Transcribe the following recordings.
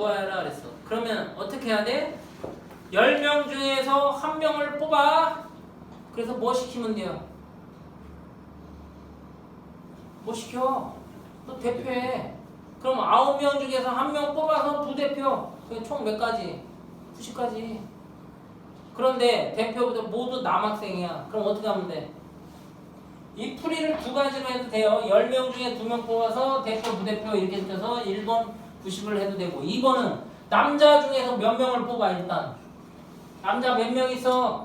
구하라 그랬어. 그러면 어떻게 해야 돼? 10명 중에서 한 명을 뽑아. 그래서 뭐 시키면 돼요? 뭐 시켜? 너 대표해. 그럼 9명 중에서 한 명 뽑아서 부대표. 총 몇 가지? 90가지. 그런데 대표부터 모두 남학생이야. 그럼 어떻게 하면 돼? 이 풀이를 두 가지로 해도 돼요. 10명 중에 2명 뽑아서 대표, 부대표 이렇게 해서 1번 90을 해도 되고 2번은 남자 중에서 몇 명을 뽑아 일단? 남자 몇 명 있어?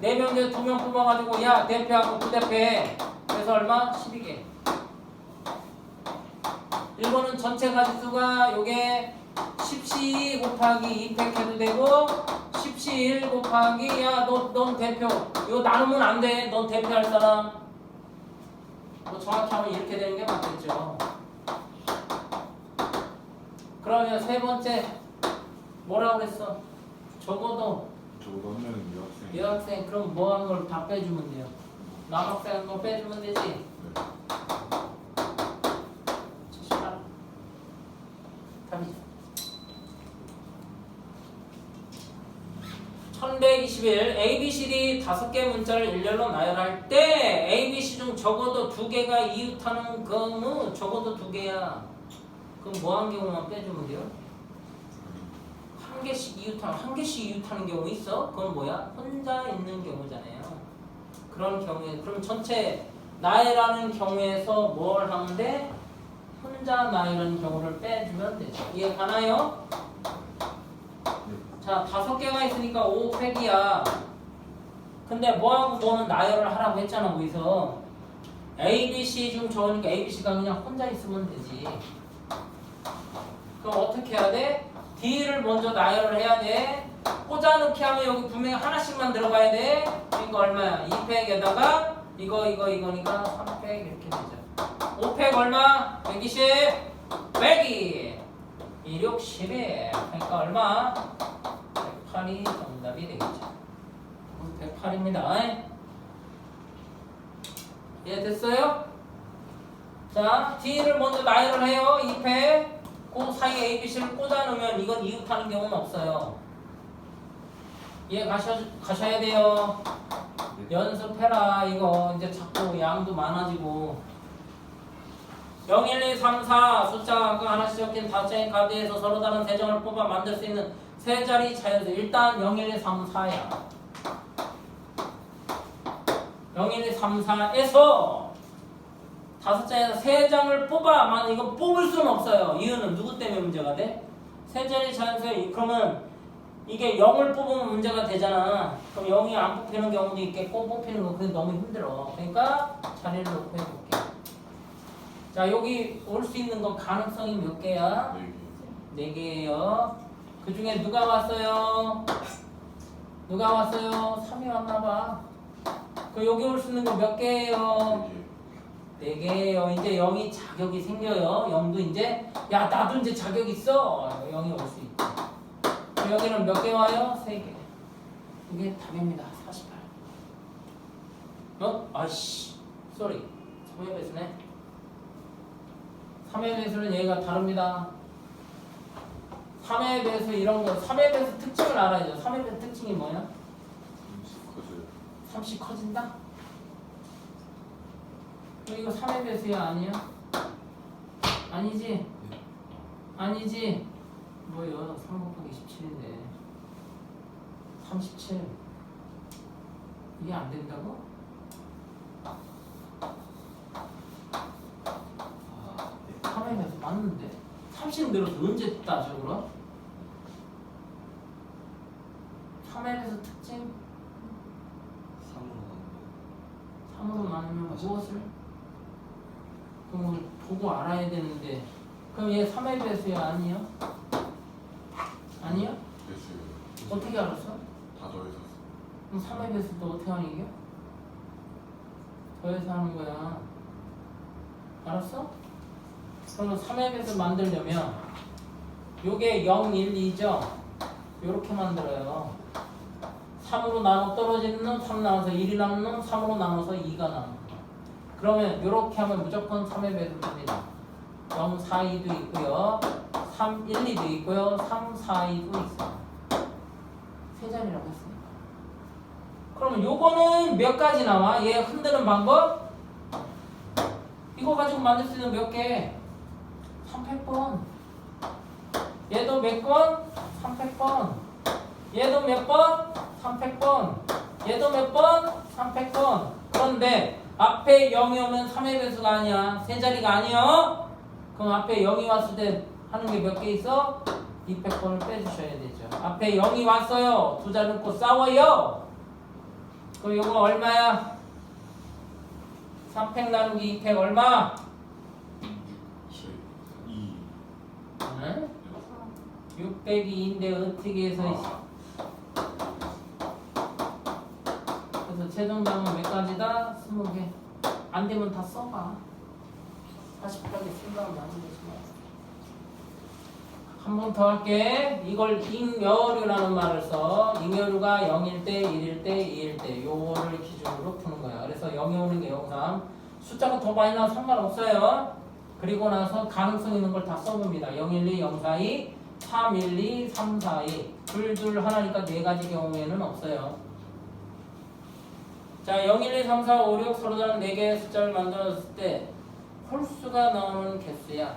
네 명. 4명 중에 2명 뽑아가지고 야 대표하고 부대표해. 그래서 얼마? 12개. 1번은 전체 가지수가 요게 10C 곱하기 2팩 해도 되고 10C 1 곱하기 야너 넌 대표. 이거 나누면 안돼넌 대표할 사람. 뭐 정확히 하면 이렇게 되는 게 맞겠죠 그러면 세 번째 뭐라고 그랬어? 적어도 저보다 한 명은 여학생. 여학생. 그럼 뭐 하는 걸 다 빼주면 돼요? 남학생 한거 빼주면 되지? 네. 78 답이죠. 1121 ABCD 다섯 개 문자를 일렬로 나열할 때 ABC 중 적어도 두 개가 이웃하는 경우 적어도 두 개야 그럼 뭐 한 경우만 빼주면 돼요? 한 개씩 이웃하는 한 개씩 이웃하는 경우 있어? 그건 뭐야? 혼자 있는 경우잖아요. 그런 경우에 그럼 전체 나이라는 경우에서 뭘 돼? 혼자 나이라는 경우를 빼주면 되죠. 이해 가나요? 자 다섯 개가 있으니까 5 팩이야. 근데 뭐하고 뭐는 나열을 하라고 했잖아 거기서. A, B, C 중 적으니까 A, B, C가 그냥 혼자 있으면 되지. 그럼 어떻게 해야 돼? D를 먼저 나열을 해야 돼. 꽂아넣기 하면 여기 분명히 하나씩만 들어가야 돼. 그러니까 얼마야? 2팩에다가 이거 이거 이거니까 3팩 이렇게 되죠. 5팩 얼마? 120 빼기 16, 12 그러니까 얼마? 108이 정답이 되겠죠. 108입니다. 예, 됐어요? 자, D를 먼저 나열을 해요. 2팩. 그 사이에 A, B, C를 꽂아 놓으면 이건 이웃하는 경우는 없어요. 이해 가셔, 가셔야 돼요. 연습해라. 이거 이제 자꾸 양도 많아지고. 0, 1, 2, 3, 4 숫자가 하나씩 적힌 다섯 장의 카드에서 서로 다른 세 장을 뽑아 만들 수 있는 세 자리 자연수. 일단 0, 1, 2, 3, 4야. 0, 1, 2, 3, 4에서 다섯 장에서 세 장을 뽑아만 이거 뽑을 수는 없어요. 이유는 누구 때문에 문제가 돼? 세 자리 자연수에 그러면 이게 0을 뽑으면 문제가 되잖아. 그럼 0이 안 뽑히는 경우도 있겠고 뽑히는 거 그게 너무 힘들어. 그러니까 자리를 놓고 해볼게. 자 여기 올 수 있는 건 가능성이 몇 개야? 네 개. 네 개예요. 그 중에 누가 왔어요? 누가 왔어요? 3이 왔나 봐. 그 여기 올 수 있는 거 몇 개예요? 네 개. 네 개예요. 이제 0이 자격이 생겨요. 0도 이제 야 나도 이제 자격 있어. 0이 올 수 있고. 여기는 몇 개 와요? 세 개. 이게 답입니다. 48. 어? 아씨. 쏘리. 3의 배수네. 3의 배수는 얘가 다릅니다. 3의 배수 이런 거 3의 배수 특징을 알아야죠. 3의 배수 특징이 뭐야? 커져요. 30 커진다? 이거 3의 배수야 아니야? 아니지? 아니지? 뭐요? 3 곱하기 17인데 37 이게 안 된다고? 아, 네. 3의 배수 맞는데 30 늘어서 언제 따져 그럼? 3의 배수 특징 3으로 3으로 나누면 맞아. 무엇을? 그걸 보고 알아야 되는데 그럼 얘 3의 배수야 아니야? 아니야? 배수요. 어떻게 알았어? 다 더해서. 그럼 3의 배수도 어떻게 하는 게? 더해서 하는 거야 알았어? 그러면 3의 배수 만들려면 요게 0, 1, 2죠? 요렇게 만들어요 3으로 나눠 떨어지는 놈 3 나눠서 1이 남는 놈 3으로 나눠서 2가 남는 놈 그러면 요렇게 하면 무조건 3의 배수 됩니다 0, 4, 2도 있고요 3, 1, 2도 있고요. 3, 4, 2도 있어요. 세 자리라고 했으니까. 그러면 요거는 몇 가지 나와? 얘 흔드는 방법? 이거 가지고 만들 수 있는 몇 개? 300번. 얘도 몇 번? 300번. 얘도 몇 번? 300번. 얘도 몇 번? 300번. 그런데 앞에 0이 오면 3의 배수가 아니야. 세 자리가 아니야. 그럼 앞에 0이 왔을 때 하는 게 몇 개 있어? 200번을 빼주셔야 되죠. 앞에 0이 왔어요. 두 자리 놓고 싸워요. 그럼 이거 얼마야? 300 나누기 200 얼마? 2 응? 602인데 어떻게 해서 답은 몇 가지다? 20개. 안 되면 다 써봐. 40까지 생각하면 안 되지 한번 더 할게. 이걸 잉여류라는 말을 써. 잉여류가 0일 때 1일 때 2일 때 요거를 기준으로 푸는 거야. 그래서 0이 오는 게 영상 숫자가 더 많이 나와도 상관없어요. 그리고 나서 가능성 있는 걸 다 써봅니다. 012, 042, 312, 342 둘둘 하나니까 네 가지 경우에는 없어요 자 012, 3, 4, 5, 6 서로 다른 4개의 숫자를 만들었을 때 홀수가 나오는 개수야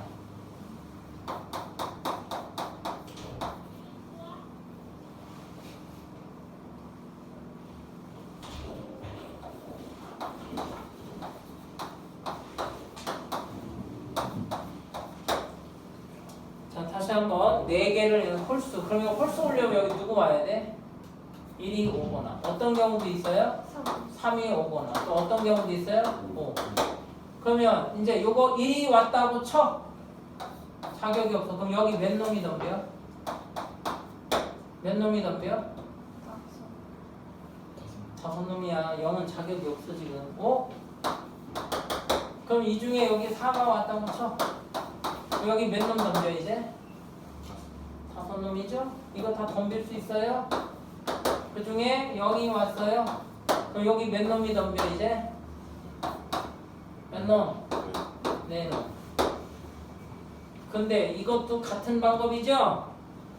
자 다시 한번 4개를 홀수 그러면 홀수 오려면 여기 누구 와야 돼? 1이 오거나 어떤 경우도 있어요? 3이 오거나 또 어떤 경우도 있어요? 5 그러면 이제 요거 1이 왔다고 쳐 자격이 없어 그럼 여기 몇 놈이 덤벼? 몇 놈이 덤벼? 다섯 놈이야 0은 자격이 없어 지금 5? 그럼 이 중에 여기 4가 왔다고 쳐 여기 몇 놈 덤벼 이제? 다섯 놈이죠? 이거 다 덤빌 수 있어요? 그 중에 0이 왔어요? 그럼 여기 몇 놈이 덤벼 이제? 몇 놈? 네 놈. 근데 이것도 같은 방법이죠?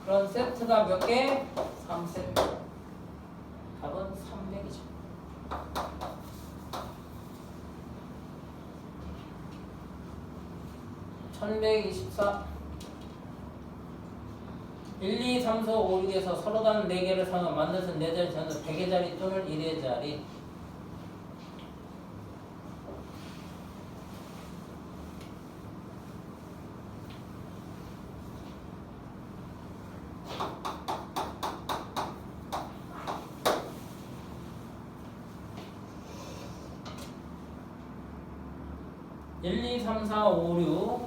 그런 세트가 몇 개? 3세트. 답은 300이죠. 천백이십사 1, 2, 3, 4, 5, 6에서 서로 다른 4개를 사서 만들어서 4자리 전수 100의 자리 또는 1의 자리. 1, 2, 3, 4, 5, 6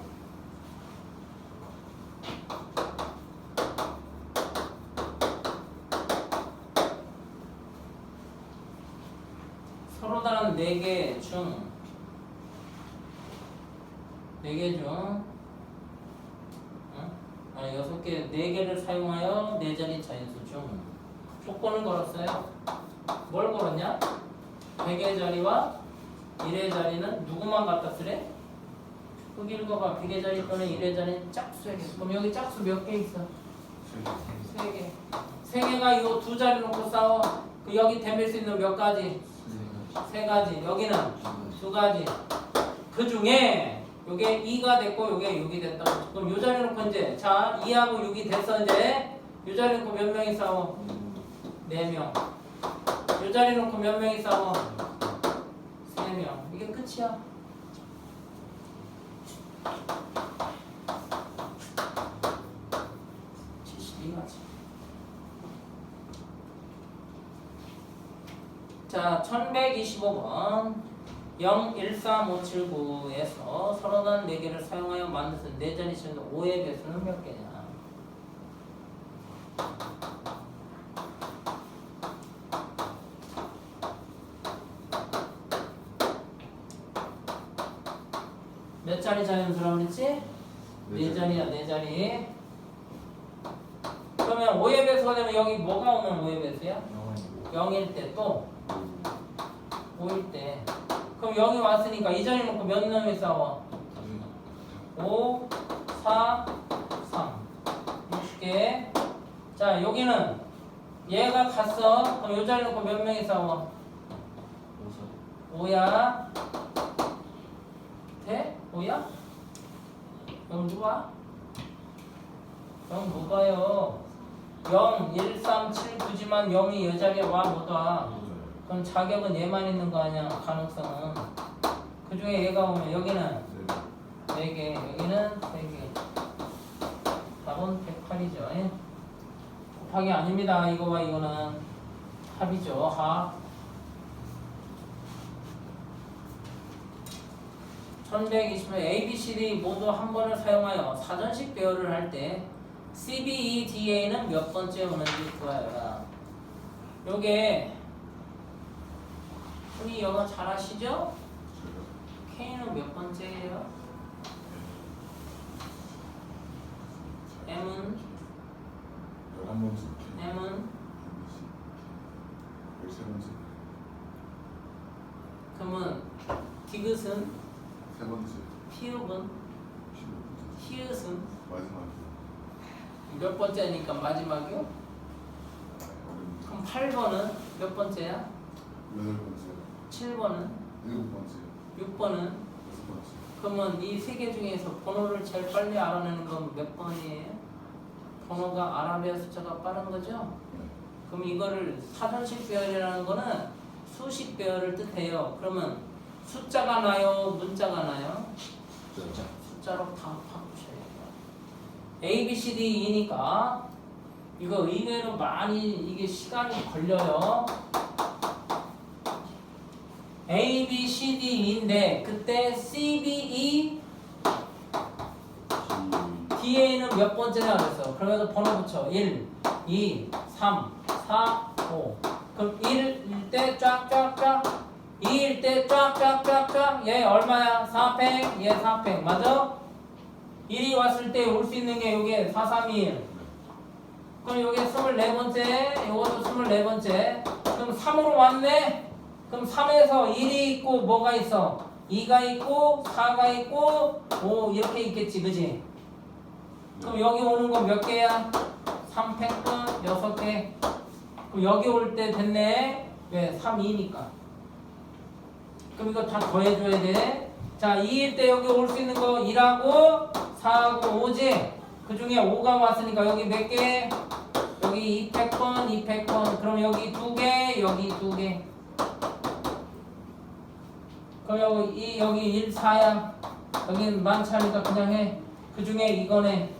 중 조건을 걸었어요. 뭘 걸었냐? 100의 자리와 1의 자리는 누구만 갖다 쓰래? 흑 읽어봐. 100의 자리 또는 1의 자리는 짝수에게 그럼 여기 짝수 몇 개 있어? 3개. 3개가 이 두 자리 놓고 싸워. 그 여기 댐빌 수 있는 몇 가지? 세 가지. 여기는 두 가지. 그 중에 요게 2가 됐고 요게 6이 됐다. 그럼 요 자리 놓고 이제 자 2하고 6이 됐어 이제. 요 자리 놓고 몇 명이 싸워? 4명 요 자리 놓고 몇 명이 싸워? 3명 이게 끝이야 자, 1125번 013579에서 서로 다른 4개를 사용하여 만드는 4자리 수는 5의 배수는 몇 개냐? 몇 자리 자연수라고 그랬지? 네 자리야, 네 자리. 그러면 5의 배수가 되면 여기 뭐가 오면 5의 배수야? 0일 때또 5일 때 그럼 0이 왔으니까 이 자리 놓고 몇 놈이 싸워? 5, 4, 3 줄게. 자, 여기는 얘가 갔어. 그럼 요 자리 놓고 몇 명이 싸워? 오서 5야. 돼? 5야? 그럼 누가? 그럼 누가요? 0, 1, 3, 7, 9지만 0이 이 자리에 와, 못 와. 그럼 자격은 얘만 있는 거 아니야, 가능성은. 그 중에 얘가 오면 여기는 네. 4개, 여기는 3개. 답은 108이죠. 예? 곱하기 아닙니다. 이거와 이거는 합이죠. 합. 1120은 A, B, C, D 모두 한 번을 사용하여 사전식 배열을 할 때 CBEDA는 몇 번째 오는지 구하여라. 요게 흔히 영어 잘 아시죠? K는 몇 번째예요? M은 11번째 M은 MBC 13번째 그러면 디귿은 세 번째 피읍은 15번째 히읗은 마지막이요 몇 번째니까 마지막이요? 그럼 8번은 몇 번째야? 여덟 번째 7번은? 일곱 번째 6번은? 여섯 번째 그러면 이 세 개 중에서 번호를 제일 빨리 알아내는 건 몇 번이에요? 번호가 아라비아 숫자가 빠른 거죠? 네. 그럼 이거를 사전식 배열이라는 거는 수식 배열을 뜻해요. 그러면 숫자가 나요? 문자가 나요? 숫자 숫자로 다 바꾸셔야 돼요. A, B, C, D, E니까 이거 의외로 많이 이게 시간이 걸려요. A, B, C, D, E인데 그때 C, B, E, G DA는 몇 번째냐 그랬어. 그러면서 번호 붙여. 1, 2, 3, 4, 5. 그럼 1일 때 쫙쫙쫙. 2일 때 쫙쫙쫙쫙. 얘 얼마야? 4팩. 얘 4팩. 맞아? 1이 왔을 때 올 수 있는 게 요게 4, 3, 2, 1. 그럼 요게 24번째. 요것도 24번째. 그럼 3으로 왔네? 그럼 3에서 1이 있고 뭐가 있어? 2가 있고 4가 있고 5 이렇게 있겠지. 그지? 그럼 여기 오는 건몇 개야? 3팩분 6개. 그럼 여기 올 때 됐네. 왜? 3, 2니까. 그럼 이거 다 더해줘야 돼. 자, 2일 때 여기 올 수 있는 거 1하고 4하고 5지? 그 중에 5가 왔으니까 여기 몇 개? 여기 2팩분, 2팩분. 그럼 여기 2개, 여기 2개. 그럼 이, 여기 1, 4야. 여기는 않으니까 그냥 해. 그 중에 이거네.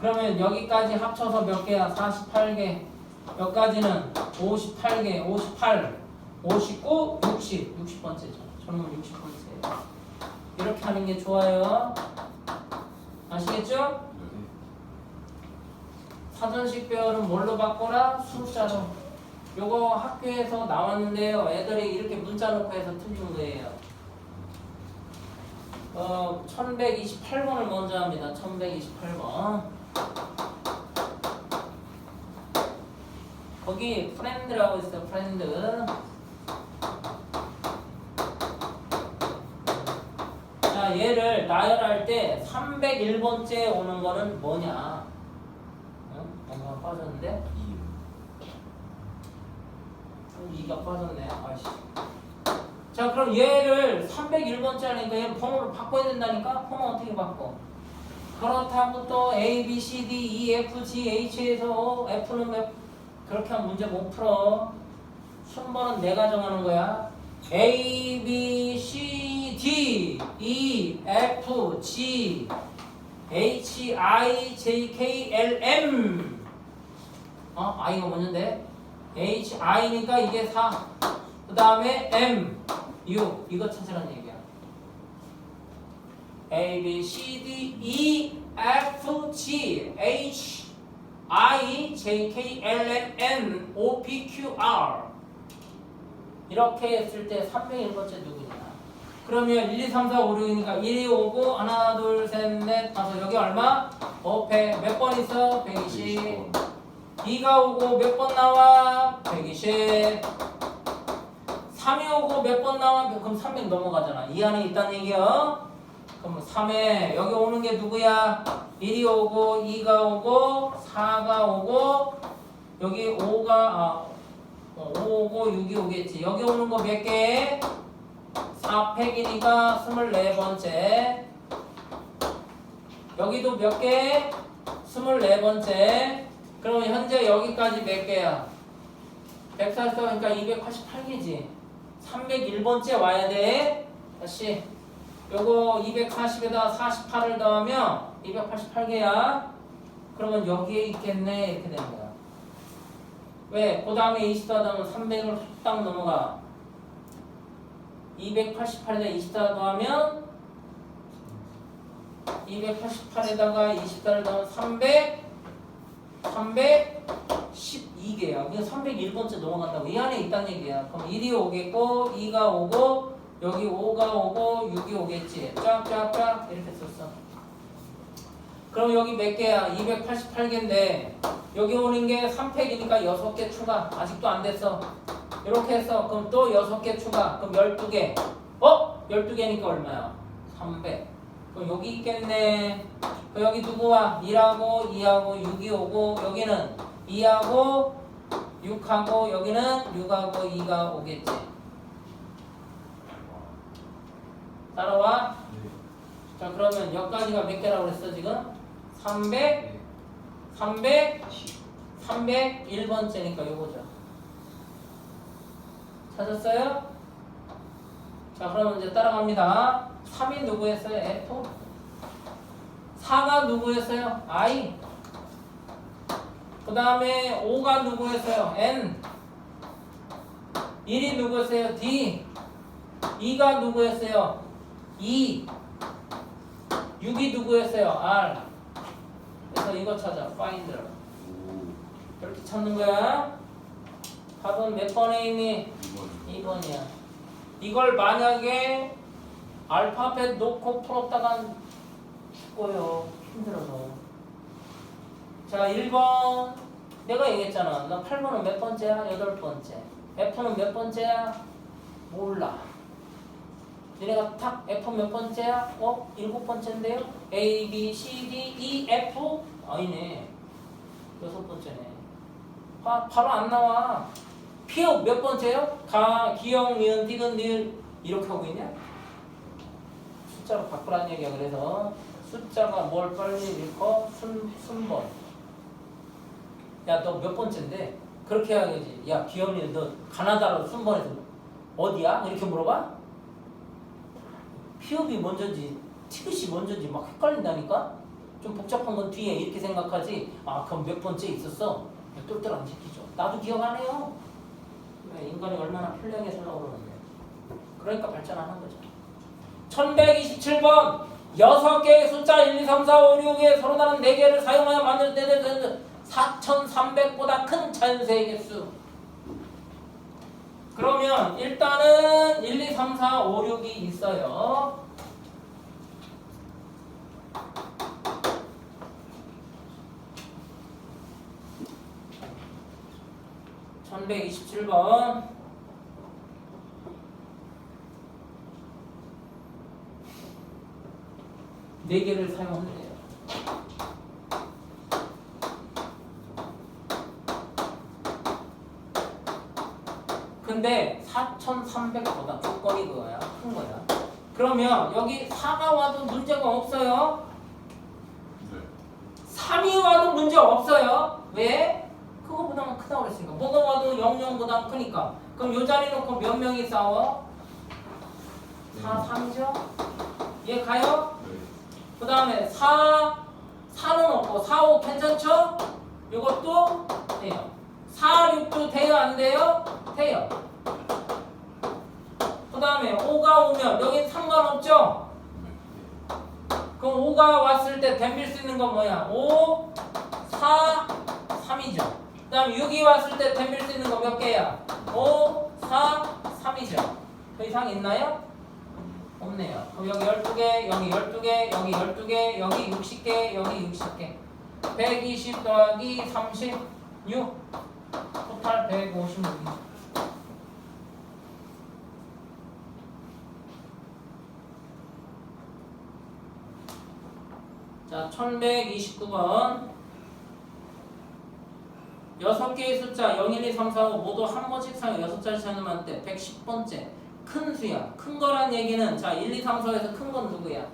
그러면 여기까지 합쳐서 몇 개야? 48개. 여기까지는 58개, 58, 59, 60. 60번째죠. 저는 60번째예요. 이렇게 하는 게 좋아요. 아시겠죠? 네. 사전식 배열은 뭘로 바꿔라? 숫자로. 요거 학교에서 나왔는데요. 애들이 이렇게 문자 놓고 해서 틀린 거예요. 어, 1128번을 먼저 합니다. 1128번. 거기 프렌드라고 있어요. 프렌드. 자, 얘를 나열할 때 301번째 오는 거는 뭐냐? 응? 뭔가 빠졌는데? 2 2가 빠졌네. 아이씨. 자, 그럼 얘를 301번째 하니까 얘 번호를 바꿔야 된다니까? 번호 어떻게 바꿔? 그렇다고 또 A, B, C, D, E, F, G, H에서 F는 몇 그렇게 하면 문제 못 풀어. 순번은 내가 정하는 거야. A, B, C, D, E, F, G, H, I, J, K, L, M. 어? I가 먼저인데? H, I니까 이게 4. 그 다음에 M, 6. 이거 찾으라는 얘기야. A, B, C, D, E, F, G, H, I, J, K, L, M, N, O, P, Q, R. 이렇게 했을 때 301번째 누구냐? 그러면 1, 2, 3, 4, 5, 6이니까 1이 오고 하나, 둘, 셋, 넷, 다섯. 여기 얼마? 5회. 몇번 있어? 120. 2가 오고 몇 번 나와? 120. 3이 오고 몇 번 나와? 그럼 300 넘어가잖아. 이 안에 있다는 얘기야. 그럼 3에 여기 오는 게 누구야? 1이 오고 2가 오고 4가 오고 여기 5가 아, 어, 5 오고 6이 오겠지. 여기 오는 거 몇 개? 4팩이니까 24번째. 여기도 몇 개? 24번째. 그러면 현재 여기까지 몇 개야? 144, 그러니까 288개지. 301번째 와야 돼. 다시. 요거 240에다 48을 더하면 288개야. 그러면 여기에 있겠네. 이렇게 되는 거야. 왜? 그 다음에 20 더하면 300을 딱 넘어가. 288에다 20 더하면 288에다가 20달을 더하면 300, 312개야. 그냥 301번째 넘어간다고. 이 안에 있다는 얘기야. 그럼 1이 오겠고, 2가 오고, 여기 5가 오고, 6이 오겠지. 쫙쫙쫙 이렇게 썼어. 그럼 여기 몇 개야? 288개인데, 여기 오는 게 3팩이니까 6개 추가. 아직도 안 됐어. 이렇게 해서, 그럼 또 6개 추가. 그럼 12개. 어? 12개니까 얼마야? 300. 그럼 여기 있겠네. 그 여기 누구와? 1하고 2하고 6이 오고 여기는 2하고 6하고 여기는 6하고 2가 오겠지. 따라와. 네. 자 그러면 여기까지가 몇 개라고 그랬어 지금? 300, 네. 300, 301번째니까 요거죠. 찾았어요? 자 그러면 이제 따라갑니다. 3이 누구였어요? F 4가 누구였어요? I 그 다음에 5가 누구였어요? N 1이 누구였어요? D 2가 누구였어요? E 6이 누구였어요? R 그래서 이거 찾아 find 이렇게 찾는 거야 답은 몇 번에 있니? 2번 2번이야. 이걸 만약에 알파벳 놓고 풀었다가 죽어요. 힘들어서. 자, 1번. 내가 얘기했잖아. 나 8번은 몇 번째야? 여덟 번째. F는 몇 번째야? 몰라. 니네가 탁 F 몇 번째야? 어? 일곱 번째인데요? A, B, C, D, E, F? 아니네. 여섯 번째네. 바, 바로 안 나와. 피업 몇 번째요? 가, 기역, 니은, 디귿, 니을 이렇게 하고 있냐? 숫자로 바꾸라는 얘기야. 그래서 숫자가 뭘 빨리 읽어? 순, 순번. 야, 너 몇 번째인데? 그렇게 해야지. 야, 기역, 니은 너 가나다로 순번에서 어디야? 이렇게 물어봐? 피업이 먼저지, 티귿이 먼저지 막 헷갈린다니까? 좀 복잡한 건 뒤에 이렇게 생각하지. 아, 그럼 몇 번째 있었어? 똘똘 안 지키죠. 나도 기억 안 해요. 네, 인간이 얼마나 편리하게 살라고 그러는데. 그러니까 발전하는 거죠. 1127번 6개의 숫자 1, 2, 3, 4, 5, 6에 서로 다른 4개를 사용하여 만들 때 되는 4300보다 큰 자연수의 개수. 그러면 일단은 1, 2, 3, 4, 5, 6이 있어요. (1127번) 네 개를 사용한대요. 근데 4,300보다 조건이 그거야. 큰 거야. 그러면 여기 4가 와도 문제가 없어요. 네 3이 와도 문제 없어요. 왜? 그거보다는 크다고 그랬으니까. 뭐가 와도 00보다 크니까. 그럼 요 자리 놓고 몇 명이 싸워? 4, 3이죠? 얘 가요? 네그 다음에 4, 4는 없고 4, 5 괜찮죠? 이것도 돼요. 4, 6도 돼요? 안 돼요? 돼요. 그 다음에 5가 오면 여긴 상관없죠? 그럼 5가 왔을 때 덤빌 수 있는 건 뭐야? 5, 4, 3이죠. 그 다음에 6이 왔을 때 덤빌 수 있는 거 몇 개야? 5, 4, 3이죠. 더 이상 있나요? 없네요. 그럼 여기 12개, 여기 12개, 여기 12개, 여기 60개, 여기 60개. 120 더하기 36. 토탈 156. 자, 1129번. 여섯 개의 숫자 0, 1, 2, 3, 4, 5 모두 한 번씩 사용 여섯 자리 찾으면 돼. 110번째. 큰 수야. 큰 거란 얘기는 자, 1, 2, 3, 4에서 큰 건 누구야?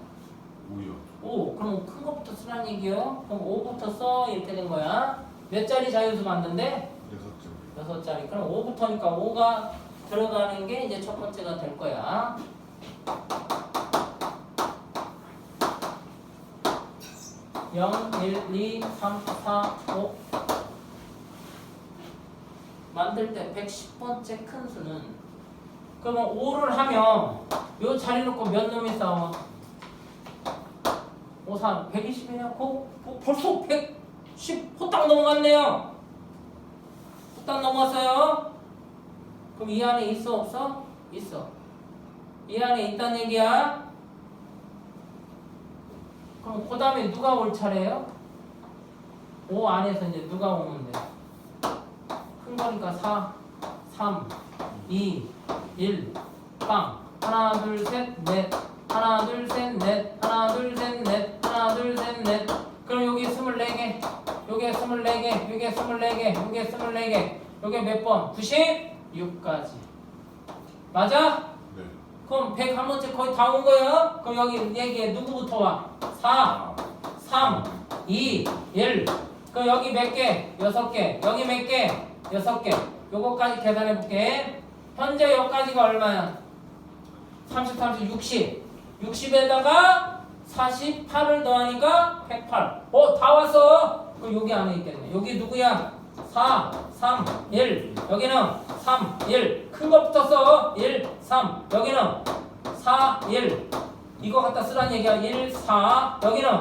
오요. 5. 그럼 큰 거부터 쓰란 얘기요. 그럼 5부터 써. 이렇게 된 거야. 몇 자리 자유수 만든데? 여섯 자리. 그럼 5부터니까 5가 들어가는 게 이제 첫 번째가 될 거야. 영, 일, 이, 삼, 사, 오. 만들 때 110번째 큰 수는 그러면 5를 하면 요 자리 놓고 몇 놈이 싸워? 5, 3, 120이냐? 고, 고, 벌써 110 호딱 넘어갔네요. 호딱 넘어갔어요. 그럼 이 안에 있어 없어? 있어. 이 안에 있다는 얘기야. 그럼 그 다음에 누가 올 차례예요? 5 안에서 이제 누가 오면 돼? 큰 거니까 4, 3, 2, 1, 빵. 하나, 둘, 셋, 넷. 하나, 둘, 셋, 넷. 하나, 둘, 셋, 넷. 하나, 둘, 셋, 넷. 그럼 여기 24개. 요게 24개. 요게 24개. 요게 24개. 요게 몇 번? 96까지. 맞아? 네. 그럼 101번째 거의 다 온 거예요? 그럼 여기 얘기해. 누구부터 와? 4, 3, 2, 1. 그럼 여기 몇 개? 6개. 여기 몇 개? 6개. 요거까지 계산해 볼게. 현재 여기까지가 얼마야? 30, 30, 60. 60에다가 48을 더하니까 108. 어, 다 왔어. 그럼 여기 안에 있겠네. 여기 누구야? 4, 3, 1. 여기는 3, 1. 큰 거부터 써. 1, 3. 여기는 4, 1. 이거 갖다 쓰란 얘기야. 1, 4. 여기는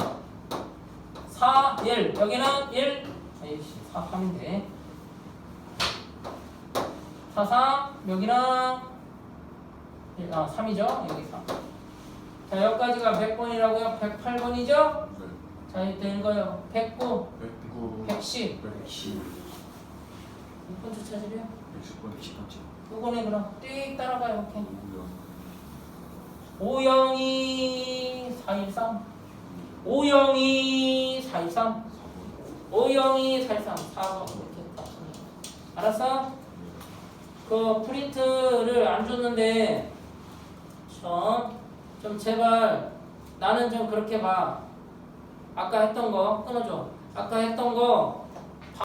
4, 1. 여기는 1. 에이씨, 4, 3인데. 4, 3. 여기는 1, 아, 3이죠. 여기 3. 자, 여기까지가 100번이라고요? 108번이죠? 네. 자, 이때 읽어요. 109, 백구. 110. 백십. 6번 주차질이요? 백십 번. 백십 번째. 요거네 그럼 띡 따라가요. 오요. 502 413 502 413 사번. 502 413 4번 이렇게. 알았어? 그 프린트를 안 줬는데 좀, 좀 제발 나는 좀 그렇게 봐. 아까 했던 거 끊어줘. 아까 했던 거